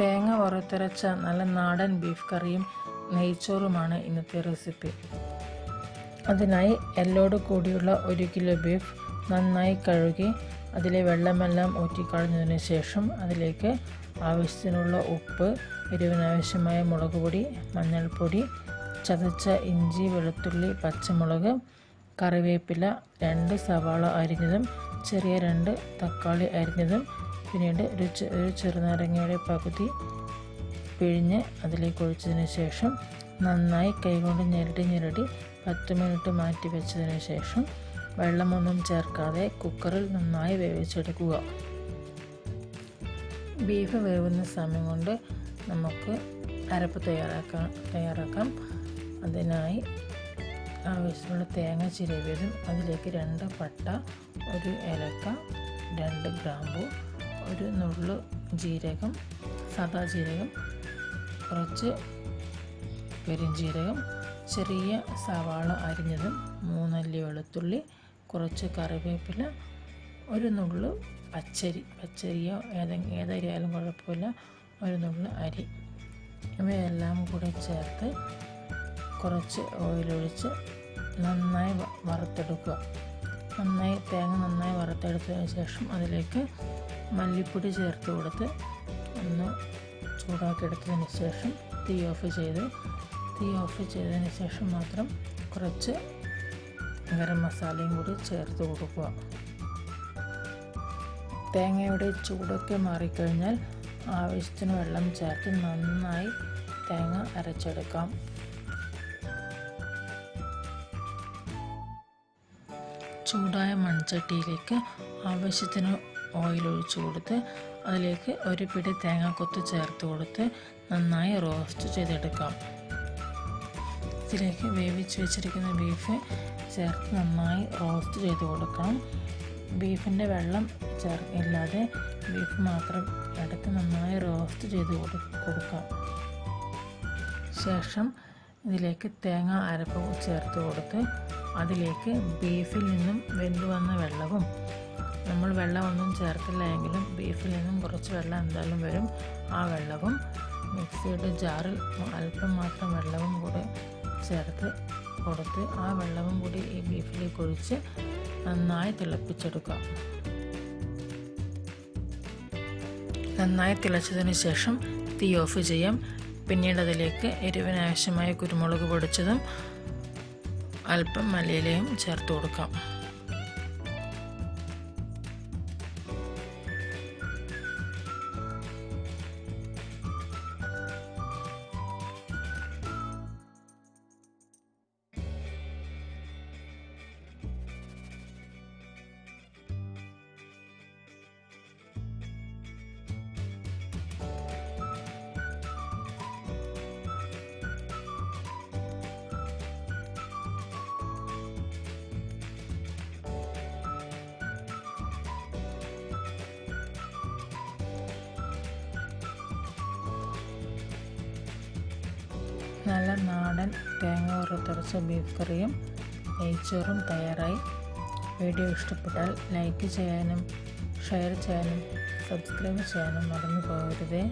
തേങ്ങ വറുത്തരച്ച നല്ല നാടൻ ബീഫ് കറിയും നെയ്ച്ചോറുമാണ് ഇന്നത്തെ റെസിപ്പി അതിനായി എല്ലോട് കൂടിയുള്ള ഒരു കിലോ ബീഫ് നന്നായി കഴുകി അതിലെ വെള്ളമെല്ലാം ഊറ്റിക്കളഞ്ഞതിന് ശേഷം അതിലേക്ക് ആവശ്യത്തിനുള്ള ഉപ്പ് എരിവിനാവശ്യമായ മുളക് പൊടി മഞ്ഞൾപ്പൊടി ചതച്ച ഇഞ്ചി വെളുത്തുള്ളി പച്ചമുളക് കറിവേപ്പില രണ്ട് സവാള അരിഞ്ഞതും ചെറിയ രണ്ട് തക്കാളി അരിഞ്ഞതും പിന്നീട് ഒരു ഒരു ചെറുനാരങ്ങയുടെ പകുതി പിഴിഞ്ഞ് അതിലേക്ക് ഒഴിച്ചതിന് ശേഷം നന്നായി കൈകൊണ്ട് ഞെരടി ഞെരടി പത്ത് മിനിറ്റ് മാറ്റി വെച്ചതിന് ശേഷം വെള്ളമൊന്നും ചേർക്കാതെ കുക്കറിൽ നന്നായി വേവിച്ചെടുക്കുക. ബീഫ് വേവുന്ന സമയം കൊണ്ട് നമുക്ക് അരപ്പ് തയ്യാറാക്കാം തയ്യാറാക്കാം. അതിനായി ആവശ്യമുള്ള തേങ്ങ ചിരവിയതും അതിലേക്ക് രണ്ട് പട്ട ഒരു ഏലക്ക രണ്ട് ഗ്രാമ്പു ഒരു നുള്ളു ജീരകം സാദാ ജീരകം കുറച്ച് പെരുംജീരകം ചെറിയ സവാള അരിഞ്ഞതും മൂന്നല്ലി വെളുത്തുള്ളി കുറച്ച് കറിവേപ്പില ഒരു നുള്ളു പച്ചരി പച്ചരിയോ ഏതെങ്കിലും ഏതരിയായാലും കുഴപ്പമില്ല ഒരു നുള്ളു അരി. ഇവയെല്ലാം കൂടെ ചേർത്ത് കുറച്ച് ഓയിലൊഴിച്ച് നന്നായി വറുത്തെടുക്കുക. നന്നായി തേങ്ങ നന്നായി വറുത്തെടുത്തതിന് ശേഷം അതിലേക്ക് മല്ലിപ്പൊടി ചേർത്ത് കൊടുത്ത് ഒന്ന് ചൂടാക്കിയെടുത്തതിന് ശേഷം തീ ഓഫ് ചെയ്ത് തീ ഓഫ് ചെയ്തതിന് ശേഷം മാത്രം കുറച്ച് ഗരം മസാലയും കൂടി ചേർത്ത് കൊടുക്കുക. തേങ്ങയുടെ ചൂടൊക്കെ മാറിക്കഴിഞ്ഞാൽ ആവശ്യത്തിന് വെള്ളം ചേർത്ത് നന്നായി തേങ്ങ അരച്ചെടുക്കാം. ചൂടായ മൺചട്ടിയിലേക്ക് ആവശ്യത്തിന് ഓയിൽ ഒഴിച്ചു കൊടുത്ത് അതിലേക്ക് ഒരു പിടി തേങ്ങാക്കൊത്ത് ചേർത്ത് കൊടുത്ത് നന്നായി റോസ്റ്റ് ചെയ്തെടുക്കാം. ഇതിലേക്ക് വേവിച്ച് വെച്ചിരിക്കുന്ന ബീഫ് ചേർത്ത് നന്നായി റോസ്റ്റ് ചെയ്ത് കൊടുക്കണം. ബീഫിന്റെ വെള്ളം ചേർ ഇല്ലാതെ ബീഫ് മാത്രം എടുത്ത് നന്നായി റോസ്റ്റ് ചെയ്ത് കൊടു കൊടുക്കാം. ശേഷം ഇതിലേക്ക് തേങ്ങ അരപ്പ് ചേർത്ത് കൊടുത്ത് അതിലേക്ക് ബീഫിൽ നിന്നും വെന്ത് വന്ന വെള്ളവും നമ്മൾ വെള്ളമൊന്നും ചേർക്കില്ല എങ്കിലും ബീഫിൽ നിന്നും കുറച്ച് വെള്ളം എന്തായാലും വരും. ആ വെള്ളവും മിക്സിയുടെ ജാറിൽ അല്പം മാത്രം വെള്ളവും കൂടെ ചേർത്ത് കൊടുത്ത് ആ വെള്ളവും കൂടി ഈ ബീഫിലേക്ക് ഒഴിച്ച് നന്നായി തിളപ്പിച്ചെടുക്കാം നന്നായി തിളച്ചതിന് ശേഷം തീ ഓഫ് ചെയ്യാം. പിന്നീട് അതിലേക്ക് എരിവിനാവശ്യമായ കുരുമുളക് പൊടിച്ചതും അല്പം മല്ലിയിലയും ചേർത്ത് കൊടുക്കാം. നല്ല നാടൻ തേങ്ങ വറുത്തരച്ച ബീഫ് കറിയും നെയ്ച്ചോറും തയ്യാറായി. വീഡിയോ ഇഷ്ടപ്പെട്ടാൽ ലൈക്ക് ചെയ്യാനും ഷെയർ ചെയ്യാനും സബ്സ്ക്രൈബ് ചെയ്യാനും മറന്നു പോകരുതേ.